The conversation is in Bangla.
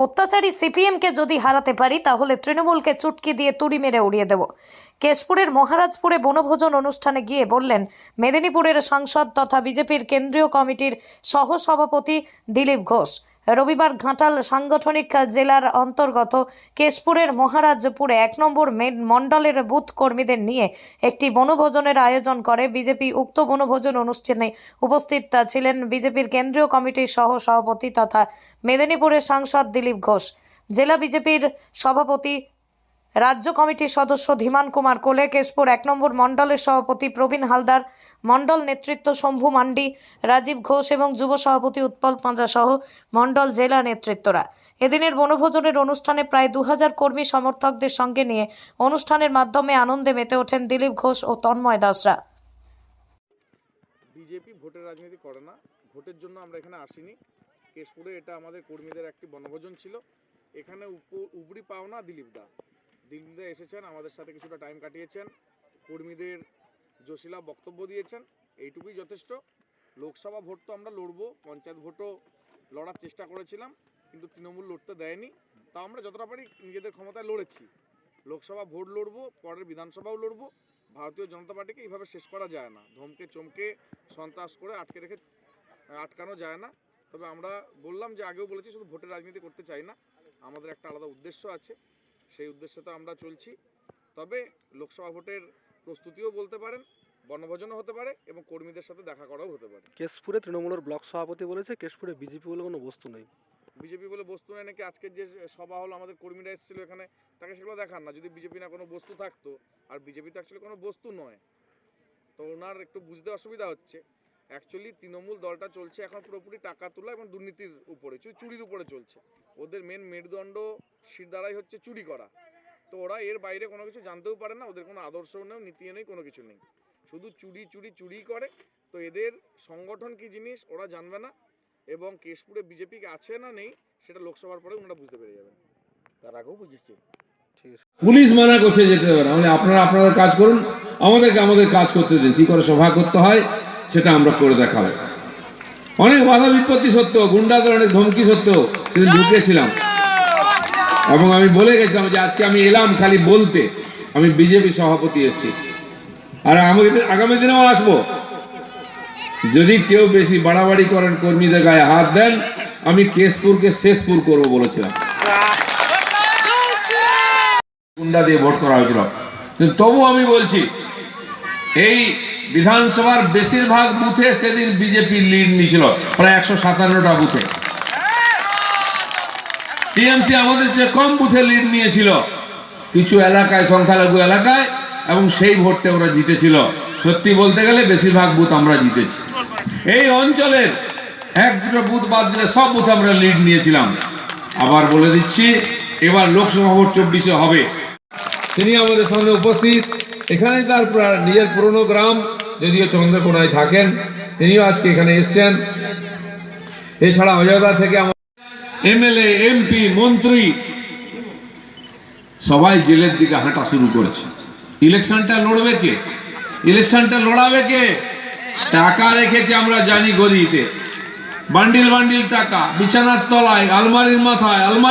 অত্যাচারী সিপিএমকে যদি হারাতে পারি, তাহলে তৃণমূলকে চুটকি দিয়ে তুড়ি মেরে উড়িয়ে দেব। কেশপুরের মহারাজপুরে বনভোজন অনুষ্ঠানে গিয়ে বললেন, মেদিনীপুরের সাংসদ তথা বিজেপির কেন্দ্রীয় কমিটির সহসভাপতি দিলীপ ঘোষ। রবিবার ঘাটাল সাংগঠনিক জেলার অন্তর্গত কেশপুরের মহারাজপুরে এক নম্বর মণ্ডলের বুথ কর্মীদের নিয়ে একটি বনভোজনের আয়োজন করে বিজেপি উক্ত বনভোজন অনুষ্ঠানে উপস্থিত ছিলেন বিজেপির কেন্দ্রীয় কমিটির সহ সভাপতি তথা মেদিনীপুরের সাংসদ দিলীপ ঘোষ। জেলা বিজেপির সভাপতি রাজ্য কমিটির সদস্য ধীমান কুমার কোলে কেশপুর এক নম্বর মণ্ডলের সভাপতি প্রবীণ হালদার, মণ্ডল নেতৃত্ব শম্ভু মান্ডি, রাজীব ঘোষ এবং যুব সভাপতি উৎপল পাঁজা সহ মণ্ডল জেলা নেতৃত্বরা। এদিনের বনভোজনের অনুষ্ঠানে প্রায় দু হাজার কর্মী সমর্থকদের সঙ্গে নিয়ে অনুষ্ঠানের মাধ্যমে আনন্দে মেতে ওঠেন দিলীপ ঘোষ ও তন্ময় দাসরা। বিজেপি ভোটের রাজনীতি করে না। ভোটের জন্য আমরা এখানে আসিনি। কেশপুরে এটা আমাদের কর্মীদের একটি বনভোজন ছিল। এখানে উপরি পাওনা দিলীপ দা। দিলীপ দা এসেছেন, আমাদের সাথে কিছুটা টাইম কাটিয়েছেন, কর্মীদের জোশিলা বক্তব্য দিয়েছেন, এইটুকুই যথেষ্ট। লোকসভা ভোট তো আমরা লড়বো, পঞ্চায়েত ভোটও লড়ার চেষ্টা করেছিলাম, কিন্তু তৃণমূল লড়তে দেয়নি। তা আমরা যতটা পারি নিজেদের ক্ষমতায় লড়েছি। লোকসভা ভোট লড়বো, পরের বিধানসভাও লড়বো, ভারতীয় জনতা পার্টিকে এইভাবে শেষ করা যায় না। ধমকে চমকে সন্ত্রাস করে আটকে রেখে, আটকানো যায় না। তবে আমরা বললাম যে, আগেও বলেছি, শুধু ভোটের রাজনীতি করতে চাই না। আমাদের একটা আলাদা উদ্দেশ্য আছে। সেই উদ্দেশ্যে তো আমরা চলছি। তবে লোকসভা ভোটের প্রস্তুতিও বলতে পারেন বনভোজনও হতে পারে এবং কর্মীদের সাথে দেখা করাও হতে পারে। কেশপুরে তৃণমূলের ব্লক সভাপতি বলেছে কেশপুরে বিজেপি বলে কোনো বস্তু নেই। বিজেপি বলে বস্তু নেই নাকি আজকের যে সভা হলো আমাদের কর্মীরা এসেছিল এখানে তাকে সেগুলো দেখান না। যদি বিজেপি না কোনো বস্তু থাকতো আর বিজেপি তো অ্যাকচুয়ালি কোনো বস্তু নয়। তো ওনার একটু বুঝতে অসুবিধা হচ্ছে। অ্যাকচুয়ালি তৃণমূল দলটা চলছে এখন পুরোপুরি টাকা তোলা এবং দুর্নীতির উপরে চুরির উপরে চলছে। ওদের মেন মেরুদণ্ড শিরদাঁড়াই হচ্ছে চুরি করা। তো ওরা এর বাইরে কোনো কিছু জানতেও পারে না, ওদের কোনো আদর্শ নেই, নীতি নেই, কোনো কিছু নেই। শুধু চুরি চুরি চুরি করে। তো এদের সংগঠন কি জিনিস, ওরা জানবে না। এবং কেশপুরে বিজেপি আছে না নেই, সেটা লোকসভার পরে ওনারা বুঝতে পেরে যাবেন তার আগেও বুঝেছে। পুলিশ মানা করছে যেতে না। মানে আপনারা আপনাদের কাজ করুন, আমাদেরকে, আমাদের কাজ করতে দিন। কি করে সভা করতে হয় সেটা আমরা করে দেখাবো। অনেক বাধা বিপত্তি সত্ত্বেও গুন্ডাদের অনেক ধমকি সত্ত্বেও সেদিন ঢুকেছিলাম। এবং আমি বলে গেছিলাম যে আজকে আমি এলাম খালি বলতে। আমি বিজেপি সভাপতি এসেছি। আর আমাদের আগামী দিনেও আসব। যদি কেউ বেশি বাড়াবাড়ি করেন, কর্মীদের গায়ে হাত দেন, আমি কেশপুরকে শেষপুর করব বলেছিলাম। গুন্ডা দিয়ে ভোট করা হয়েছিল। তবু আমি বলছি, এই বিধানসভার বেশিরভাগ বুথে সেদিন বিজেপি লিড নিয়েছিল, প্রায় একশো সাতান্নটা বুথে। টিএমসি আমাদের চেয়ে কম বুথে লিড নিয়েছিল। কিছু এলাকায়, সংখ্যালঘু এলাকায়, এবং সেই ভোটটা ওরা জিতেছিল। সত্যি বলতে গেলে বেশিরভাগ বুথ আমরা জিতেছি। এই অঞ্চলের এক, দুটো বুথ বাদ দিলে সব বুথ আমরা লিড নিয়েছিলাম। আবার বলে দিচ্ছি, এবার লোকসভা ভোট চব্বিশে হবে। তিনি আমাদের সঙ্গে উপস্থিত। এখানে তার নিজের পুরনো গ্রাম, যদিও চন্দ্রকোনায় থাকেন, তিনিও আজকে এখানে এসছেন। এছাড়া অযোধ্যা থেকে আমার এমএলএ, এমপি, মন্ত্রী, সবাই জেলের দিকে হাঁটা শুরু করেছে। ইলেকশনটা লড়বে কে? ইলেকশনটা লড়াবে কে? টাকা রেখেছে আমরা জানি গদিতে। বান্ডিল বান্ডিল টাকা, বিছানার তলায়, আলমারির মাথায়, আলমারি